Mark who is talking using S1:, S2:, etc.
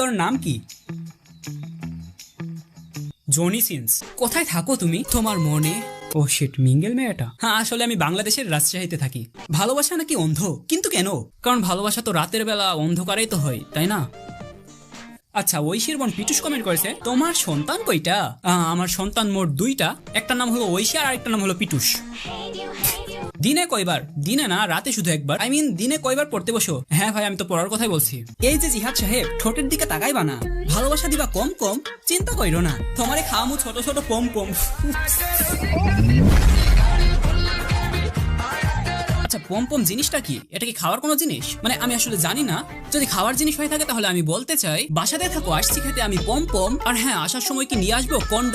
S1: তোর নাম কি? Johnny Sins. কোথায় থাকো তুমি? তোমার মনে? ও শিট মিঙ্গেল মেয়েটা? হ্যাঁ আসলে আমি বাংলাদেশের রাজশাহীতে থাকি। ভালোবাসা নাকি অন্ধ? কিন্তু কেন? কারণ ভালোবাসা তো রাতের বেলা অন্ধকারেই তো হয়, তাই না? আচ্ছা ঐশীর বোন পিটুস কমেন্ট করেছে, তোমার সন্তান কইটা আমার সন্তান মোট দুইটা। একটা নাম হলো ঐশী আর একটা নাম হলো পিটুস দিনে কয়বার? দিনে না, রাতে শুধু একবার। আই মিন দিনে কয়বার পড়তে বসো? হ্যাঁ ভাই, আমি তো পড়ার কথাই বলছি। এই যে জিহাদ সাহেব, ঠোঁটের দিকে তাকাইবা না। ভালোবাসা দিবা কম কম, চিন্তা কইরো না। তোমারে খাওয়ামু ছোট ছোট পম পম। আচ্ছা পম পম জিনিসটা কি? এটা কি খাওয়ার কোনো জিনিস? মানে আমি আসলে জানি না। যদি খাওয়ার জিনিস হয়ে থাকে, তাহলে আমি বলতে চাই, বাসাতে থাকো আসছি খেতে আমি পম পম। আর হ্যাঁ আসার সময় কি নিয়ে আসব? কন্ড